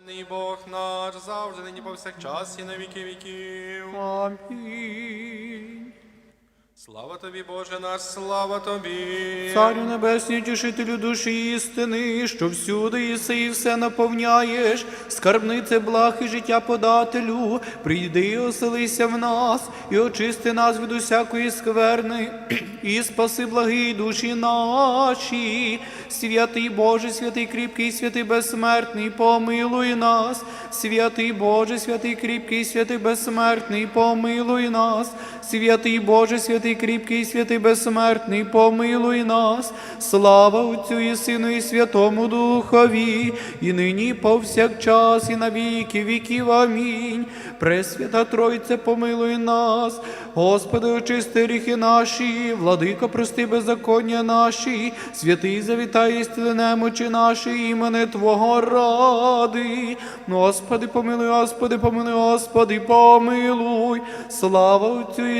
Благословенний Бог наш, завжди нині повсякчас і на віки віків. Амінь. Слава тобі, Боже наш, слава тобі. Царю небесний, тішителю душі істини, що всюди єси і все наповняєш, скарбнице благ і життя подателю, прийди і оселися в нас, і очисти нас від усякої скверни, і спаси благі душі наші. Святий Боже, святий кріпкий, святий безсмертний, помилуй нас. Святий Боже, святий кріпкий, святий безсмертний, помилуй нас. Святий Боже, святий кріпкий, святий безсмертний, помилуй нас. Слава Отцю і Сину, і Святому Духові, і нині повсякчас, і на віки віків. Амінь. Пресвята Тройце, помилуй нас. Господи, очисти гріхи наші, владико, прости беззаконня наші, святий завітай істини немочі наші, імени Твого ради. Господи, помилуй, Господи, помилуй, Господи, помилуй. Слава Отцю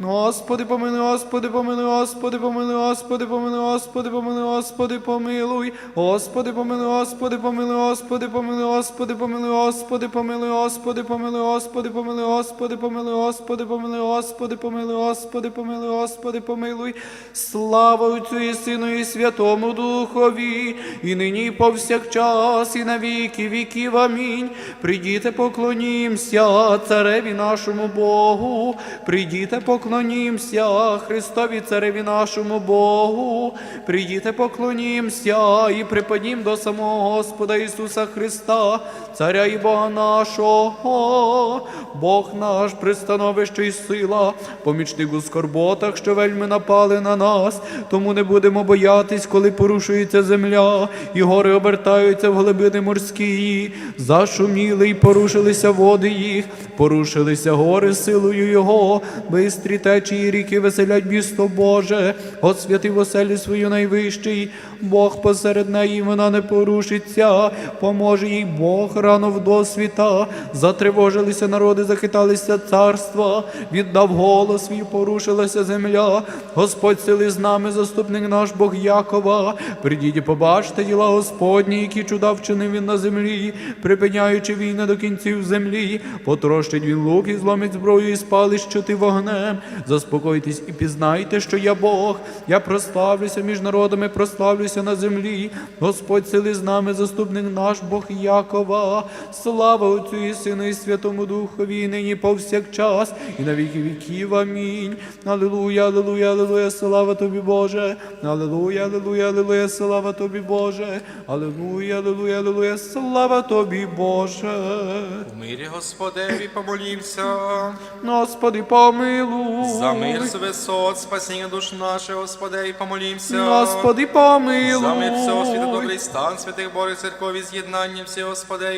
Господи, помилуй, Господи, помилуй, Господи, помилуй, Господи, помилуй, Господи, помилуй, Господи, помилуй. Господи, помилуй, Господи, помилуй, Господи, помилуй, Господи, помилуй, Господи, помилуй, Господи, помилуй, Господи, помилуй, Господи, помилуй, Господи, помилуй, Господи, помилуй, Господи, помилуй, Господи, помилуй. Слава Отцю і Сину, і Святому Духові, і нині повсякчас, і на віки віків. Амінь. Прийдіте, поклонімся цареві нашому Богу. Прийдіте, поклонімся Христові цареві нашому Богу. Прийдіте, поклонімся і припадім до самого Господа Ісуса Христа, Царя і Бога нашого. Бог наш, пристановище і сила, помічник у скорботах, що вельми напали на нас. Тому не будемо боятись, коли порушується земля, і гори обертаються в глибини морські. Зашуміли й порушилися води їх, порушилися гори силою Його, бистрі течії ріки веселять місто Боже, освятив оселі свою найвищий, Бог посеред неї вона не порушиться, поможе їй Бог рано в досвіта. Затривожилися народи, захиталися царства, віддав голос свій, порушилася земля. Господь сили з нами, заступник наш Бог Якова. Придіть і побачте діла Господні, які чуда вчинив він на землі, припиняючи війни до кінців землі, потрощить він лук і зломить зброю і спалить щити вогнем. Заспокойтесь і пізнайте, що я Бог. Я прославлюся між народами, прославлюся на землі. Господь сили з нами, заступник наш Бог Якова. Слава Отцю і Сину, і Святому Духові, і нині повсякчас, і на віки віків. Амінь. Алілуя, алілуя, алілуя, слава тобі, Боже. Алілуя, алілуя, алілуя, слава тобі, Боже. Алілуя, алілуя, алілуя, слава тобі, Боже. У мирі Господеві помолімся. Господи, помилуй. За мир з висот, спасіння душ наших, Господеві помолімся. Господи, помилуй. За мир всього світу, добрий стан, святих Божих церкові, з'єднання всі,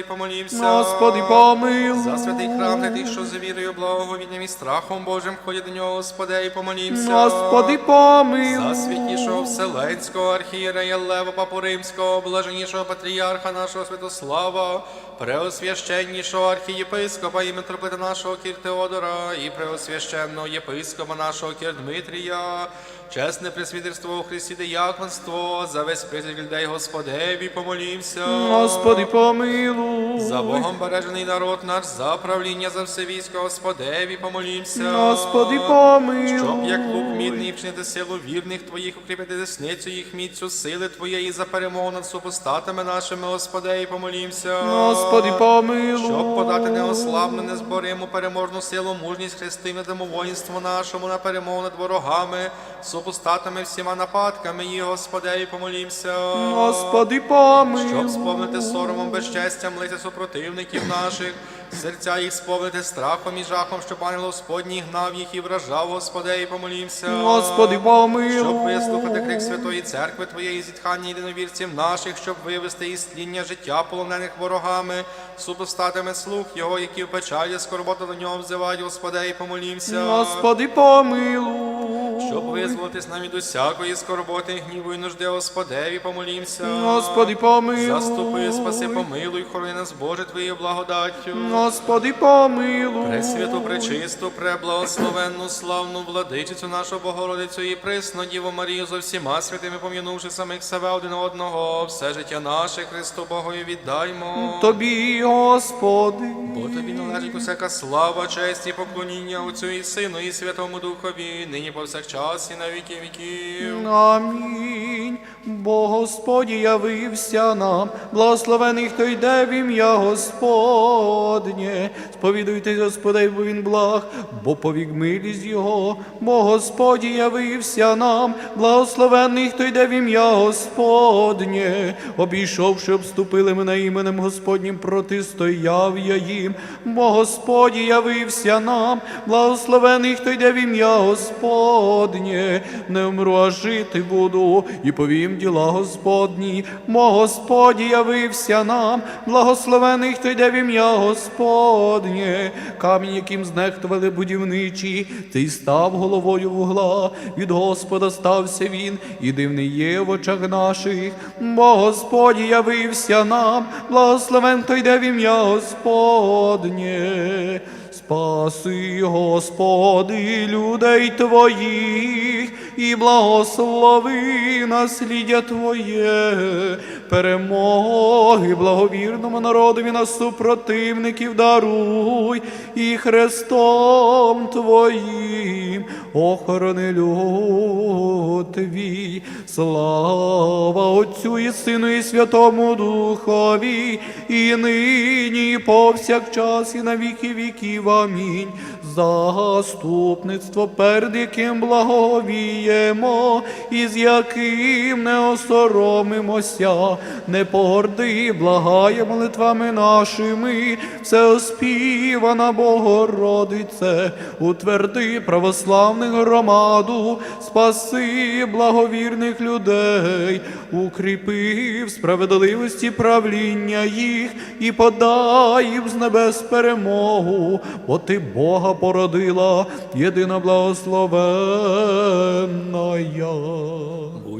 Господеві помолімся. Господи, помилуй. За святий храм для тих, що з вірою, благовінням і страхом Божим ходять до нього, Господи, помолімся. Господи, помилуй. За святішого Вселенського архієрея Лева Папу Римського, блаженнішого патріарха нашого Святослава, преосвященнішого архієпископа і митрополита нашого Кір Теодора, і преосвященного єпископа нашого Кір Дмитрія, чесне пресвітерство у Христі дияконство, за весь присіль людей Господеві помолімся. Господи, помилуй. За Богом бережений народ наш, за правління за все військо, Господеві помолімся. Господи, помилуй. Щоб як лук мідний вчинити силу вірних твоїх, укріпити десницю їх міцю, сили твоєї за перемогу над супостатами нашими, Господи, помолімся. Господи, помилуй. Щоб подати неослабну, незборимо переможну силу, мужність Христи, тому воїнству нашому на перемогу над ворогами, супостатами всіма нападками, і Господи, помолімся. Господи, помилуй. Щоб сповнити соромом безчестям лиця супротивників наших, серця їх сповнити страхом і жахом, щоб ангел Господній гнав їх і вражав, Господи, і помолімся. Господи, помилуй. Щоб вислухати крик Святої Церкви Твоєї зітхання єдиновірців наших, щоб вивести із тління життя полонених ворогами, супостатами слух Його, які в печалі скорботу до нього взивають, Господи, і помолімся. Господи, помилуй. Щоб визволитись нам від усякої скорботи, гніву і нужди, Господеві, помолімся. Господи, помилуй. Заступи, спаси, помилуй, хорони нас, Боже, Твоєю благодаттю. Господи, помилуй. Пресвяту, пречисту, преблагословенну, славну владичицю нашу Богородицю і присну Діву Марію зо всіма святими, пом'янувши самих себе один одного, все життя наше Христу Богові віддаймо. Тобі, Господи. Бо тобі належить усяка слава, честь і поклоніння Отцю і Сину, і Святому Духові, нині повсякчас і на віки віків. Амінь. Бо Господь явився нам, благословений, хто йде в ім'я Господнє. Сповідуйтесь, Господи, бо він благ, бо повік милість Його, бо Господь явився нам, благословений, хто йде в ім'я Господнє. Обійшовши, обступили мене іменем Господнім, протистояв я їм, бо Господь явився нам, благословений, хто йде в ім'я Господнє, не вмру, а жити буду, і повім діла Господні, бо Господь явився нам, благословений, хто йде в ім'я Господнє, камінь, яким знехтували будівничі, ти став головою вугла, від Господа стався він, і дивний є в очах наших, бо Господь явився нам, благословен, хто йде в ім'я Господнє. Спаси, Господи, людей Твоїх, і благослови наслідя Твоє, перемоги благовірному народові на супротивників даруй, і Христом Твоїм охорони люд Твій. Слава Отцю і Сину, і Святому Духові, і нині, і повсякчас, і на віки віків. Амінь. Заступництво, перед яким благовіємо, і з яким не осоромимося, не погорди, благає молитвами нашими, всеоспівана Богородице, утверди православних громаду, спаси благовірних людей, укріпи в справедливості правління їх і подай їм з небес перемогу, бо ти Бога породила, єдина благословенна.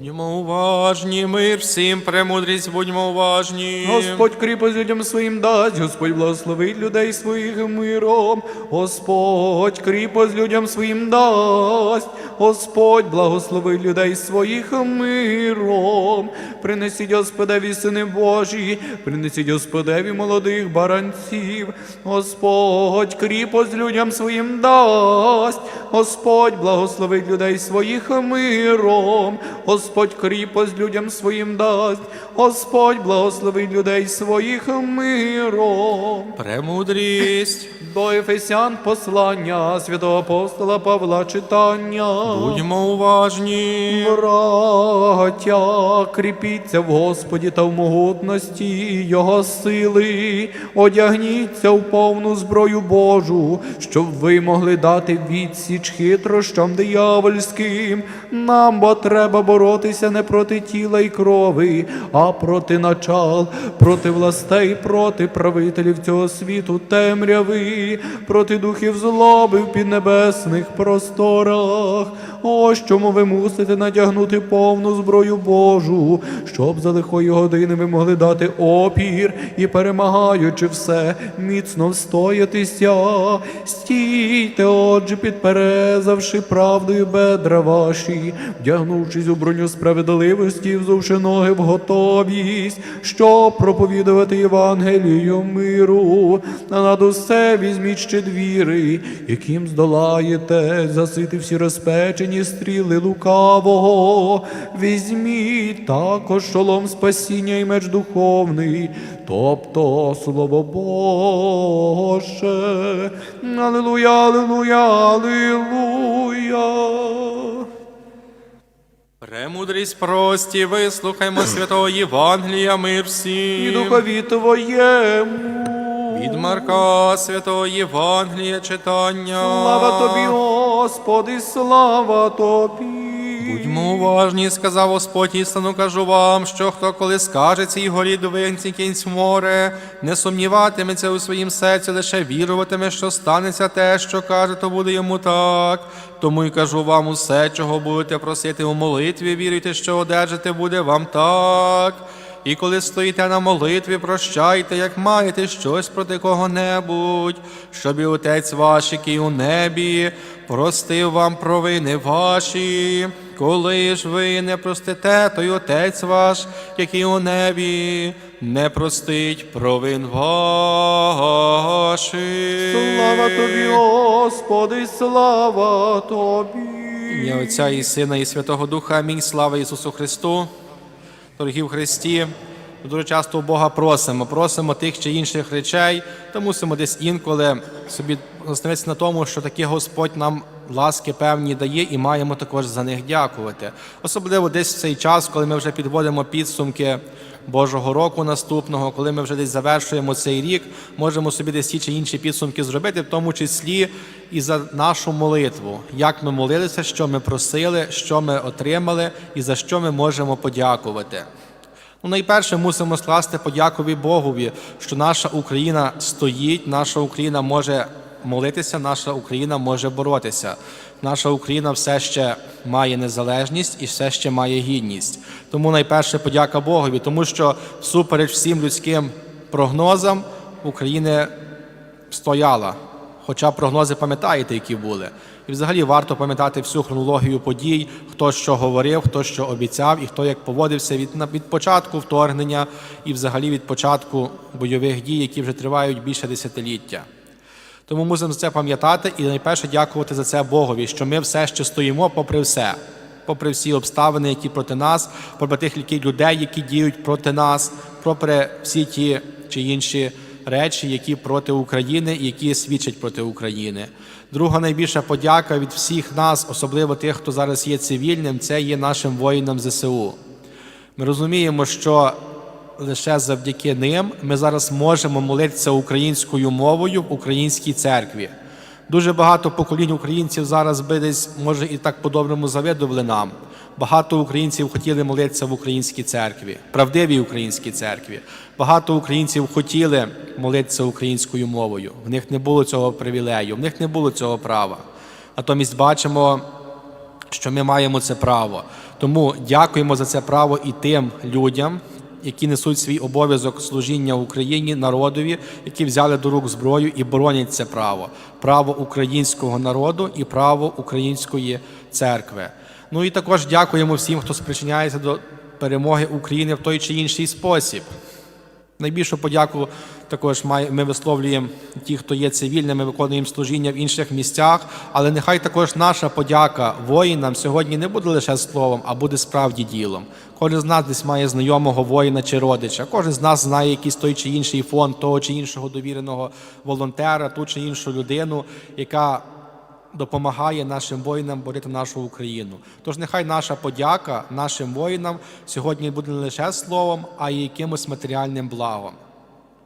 Будьмо уважні, мир всім, премудрість, будьмо уважні. Господь кріпость людям своїм дасть, Господь благословить людей своїх миром, Господь кріпость людям своїм дасть, Господь благословить людей своїх миром. Принесіть Господеві сини Божі, принесіть Господеві молодих баранців, Господь кріпость людям своїм дасть, Господь благословить людей своїх миром, Господь кріпость людям своїм дасть, Господь благословить людей своїх миром. Премудрість, До Ефесян послання святого апостола Павла читання. будьмо уважні. Браття, кріпіться в Господі та в могутності Його сили, одягніться в повну зброю Божу, щоб ви могли дати відсіч хитрощам диявольським. Нам бо треба боротися не проти тіла й крови, а проти начал, проти властей, проти правителів цього світу темряви, проти духів злоби в піднебесних просторах. Ось чому ви мусите надягнути повну зброю Божу, щоб за лихої години ви могли дати опір і, перемагаючи все, міцно встоятися. Стійте, отже, підперезавши правдою бедра ваші, вдягнувшись у броню справедливості, взувши ноги в готовість, щоб проповідувати Євангелію миру, а над усе візьміть ще двіри, яким здолаєте засити всі розпечені стріли лукавого. Візьміть також шолом спасіння і меч духовний, тобто слово Боже. Аллилуйя, аллилуйя, аллилуйя. Премудрість прості, вислухаймо святого Євангелія, мир І духові твоєму. Від Марка Святого Євангелія читання. Слава тобі, Господи, слава тобі. Будьмо уважні, сказав Господь, істину кажу вам, що хто коли скаже цій горі довинці кінць море, не сумніватиметься у своїм серці, лише віруватиме, що станеться те, що каже, то буде йому так. Тому й кажу вам усе, чого будете просити у молитві, віруйте, що одержите буде вам так. І коли стоїте на молитві, прощайте, як маєте щось проти кого-небудь, щоб і Отець ваш, який у небі, простив вам провини ваші. Коли ж ви не простите, то й Отець ваш, який у небі, не простить провин ваших. Слава тобі, Господи, слава тобі. Ім'я Отця і Сина, і Святого Духа. Амінь. Слава Ісусу Христу. Дорогі в Христі, дуже часто у Бога просимо, просимо тих чи інших речей, та мусимо десь інколи собі остановитися на тому, що таки Господь нам ласки певні дає, і маємо також за них дякувати. Особливо десь в цей час, коли ми вже підводимо підсумки Божого року наступного, коли ми вже десь завершуємо цей рік, можемо собі десь ті чи інші підсумки зробити, в тому числі і за нашу молитву, як ми молилися, що ми просили, що ми отримали, і за що ми можемо подякувати. Ну, найперше мусимо скласти подякові Богові, що наша Україна стоїть, наша Україна може молитися, наша Україна може боротися. Наша Україна все ще має незалежність і все ще має гідність. Тому найперше подяка Богові, тому що всупереч всім людським прогнозам України стояла. Хоча прогнози пам'ятаєте, які були. І взагалі варто пам'ятати всю хронологію подій, хто що говорив, хто що обіцяв і хто як поводився від, від початку вторгнення і взагалі від початку бойових дій, які вже тривають більше десятиліття. Тому мусимо це пам'ятати і найперше дякувати за це Богові, що ми все ще стоїмо попри все, попри всі обставини, які проти нас, попри тих людей, які діють проти нас, попри всі ті чи інші речі, які проти України, які свідчать проти України. Друга найбільша подяка від всіх нас, особливо тих, хто зараз є цивільним, це є нашим воїнам ЗСУ. Ми розуміємо, що лише завдяки ним ми зараз можемо молитися українською мовою в українській церкві. Дуже багато поколінь українців зараз би десь, може, і так по-доброму завидували нам. Багато українців хотіли молитися в українській церкві, правдивій українській церкві. Багато українців хотіли молитися українською мовою. В них не було цього привілею, в них не було цього права. Натомість бачимо, що ми маємо це право. Тому дякуємо за це право і тим людям, які несуть свій обов'язок служіння Україні, народові, які взяли до рук зброю і боронять це право, право українського народу і право української церкви. Ну і також дякуємо всім, хто спричиняється до перемоги України в той чи інший спосіб. Найбільшу подяку також ми висловлюємо ті, хто є цивільними, виконуємо служіння в інших місцях. Але нехай також наша подяка воїнам сьогодні не буде лише словом, а буде справді ділом. Кожен з нас десь має знайомого воїна чи родича. Кожен з нас знає якийсь той чи інший фонд того чи іншого довіреного волонтера, ту чи іншу людину, яка допомагає нашим воїнам борити нашу Україну. Тож нехай наша подяка нашим воїнам сьогодні буде не лише словом, а й якимось матеріальним благом.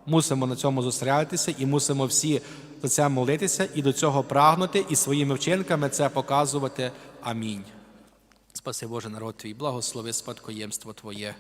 Мусимо на цьому зосередитися і мусимо всі за це молитися і до цього прагнути, і своїми вчинками це показувати. Амінь. Спаси Боже народ твій, благослови спадкоємство Твоє.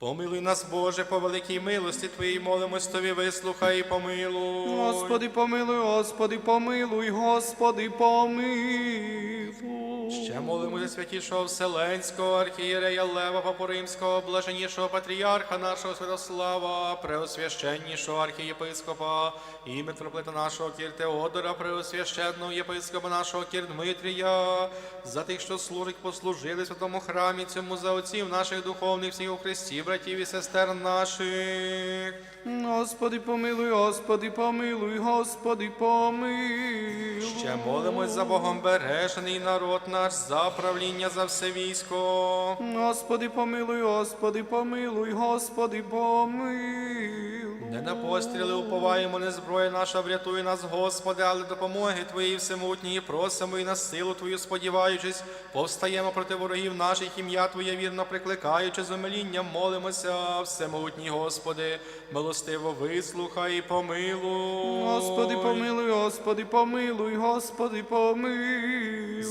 Помилуй нас, Боже, по великій милості Твоїй, молимось Тобі, вислухай і помилуй. Господи, помилуй, Господи, помилуй, Господи, помилуй. Ще молимо за святішого Вселенського архієрея Лева Папу Римського, блаженнішого патріарха нашого Святослава, преосвященнішого архієпископа і митрополита нашого Кір Теодора, преосвященного єпископа нашого Кір Дмитрія, за тих, що служить, послужили святому храмі цьому за отців наших духовних всіх у Христі, братів і сестер наших. Господи, помилуй, Господи, помилуй, Господи, помилуй. Ще молимось за Богом бережений народ наш, за правління за все військо. Господи, помилуй, Господи, помилуй, Господи, помилуй. Не на постріли уповаємо, не зброя наша врятує нас, Господи, але допомоги Твої всемутньої просимо і на силу Твою сподіваючись, повстаємо проти ворогів наших, ім'я Твоє вірно прикликаючи з умилінням, молимося, всемутній Господи, милостиво вислухай і помилуй. Господи, помилуй, Господи, помилуй, Господи, помилуй.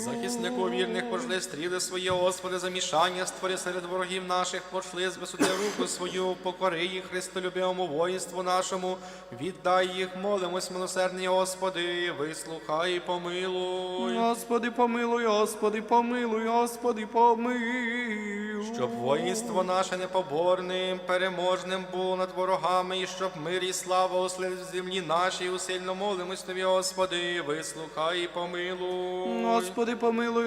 Захиснику вірних пошли стріли свої, Господи, замішання створи серед ворогів наших, пошли звисуди руку свою, покори їх Христолюбивому воїнству нашому, віддай їх, молимось, милосердний Господи, вислухай і помилуй. Господи, помилуй, Господи, помилуй, Господи, помилуй. Щоб воїнство наше непоборним, переможним було над ворогами, і щоб мир і слава осли в землі нашій, усильно молимось Тобі, Господи, вислухай і помилуй. Господи, помилуй,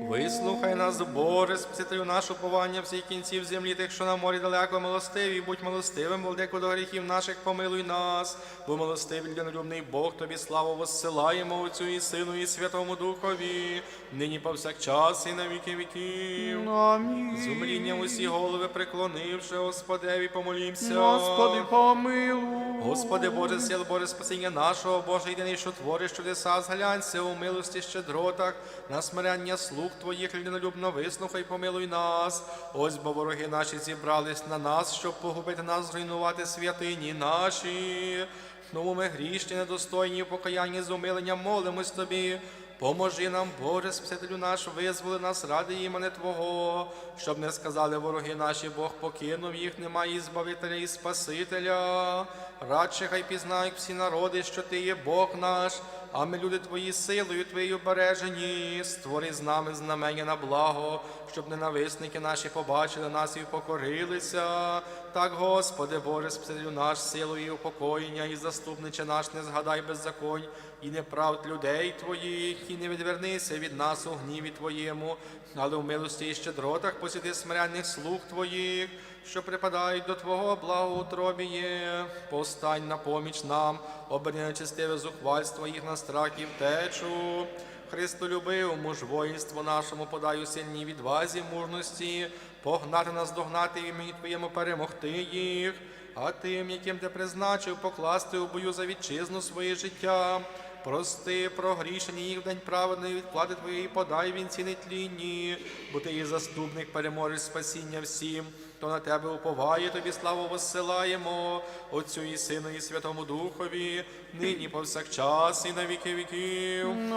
Вислухай нас, Боже, спасителю нашу повання всіх кінців землі, тих, що на морі далеко милостиві, будь милостивим, владику до гріхів наших, помилуй нас, бо милостивий людинолюбний Бог, тобі славу воссилаємо Отцю і Сину, і Святому Духові, нині повсякчас і на віки віків. Амінь. З усі голови преклонивши, Господеві, помолімся. Господи, помилуй. Господи Боже, сил Боже, спасіння нашого, Боже, єдиний, що твориш чудеса, зглянься у милості щедротах, на смирення слуг Твоїх людинолюбно вислухай, помилуй нас. Ось бо вороги наші зібрались на нас, щоб погубити нас, зруйнувати святині наші. Тому ми грішні, недостойні в покаянні з умиленням молимось Тобі. Поможи нам, Боже, Спасителю наш, визволи нас ради імени Твого, щоб не сказали вороги наші, Бог покинув їх, немає і збавителя і Спасителя. Радше хай пізнають всі народи, що Ти є Бог наш, а ми, люди Твої, силою Твоєю бережені, створи з нами знамення на благо, щоб ненависники наші побачили нас і впокорилися. Так, Господи, Боже, Спасителю наш, силою і упокоєння, і заступниче наш, не згадай беззаконь і неправд людей Твоїх, і не відвернися від нас у гніві Твоєму, але в милості і щедротах посіди смиренних слуг Твоїх, що припадають до Твого благоутробі є. Постань на поміч нам, оберни нечестиве зухвальство їх на страх і втечу. Христолюбив, муж воїнство нашому, подай у сильній відвазі мужності, погнати нас, догнати імені Твоєму перемогти їх, а тим, яким ти призначив, покласти у бою за вітчизну своє життя. Прости, прогрішені їх в день праведної відплати Твоєї подай вінці нетлінні, бо ти є заступник, переможеш спасіння всім, хто на тебе уповає, тобі славу воссилаємо, Отцю і Сину, і Святому Духові, нині повсякчас і на віки віків.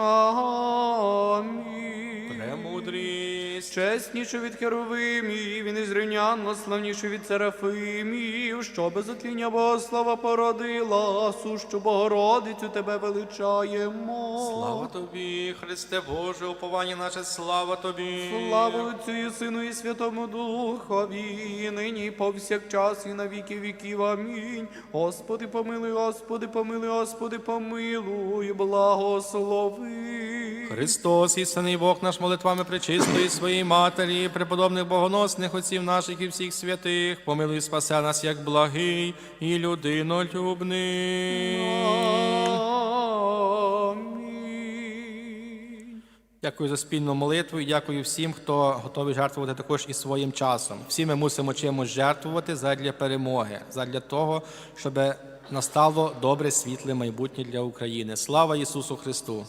Амінь. Премудрість. Чесніше від херовимів і незрівнянно славніше від серафимів, що без отління Богослава породила, сущу Богородицю тебе величаємо. Слава тобі, Христе Боже, уповання наше, слава тобі. Слава Отцю і Сину і Святому Духові, нині і повсякчас і на віки віків. Амінь. Господи, помилуй, Господи, помилуй, Господи, помилуй, благослови. Христос, істинний Бог наш молитвами пречистої своєї матері, преподобних богоносних отців наших і всіх святих, помилуй спасе нас як благий і людинолюбний. Дякую за спільну молитву і дякую всім, хто готовий жертвувати також і своїм часом. Всі ми мусимо чимось жертвувати задля перемоги, задля того, щоб настало добре світле майбутнє для України. Слава Ісусу Христу!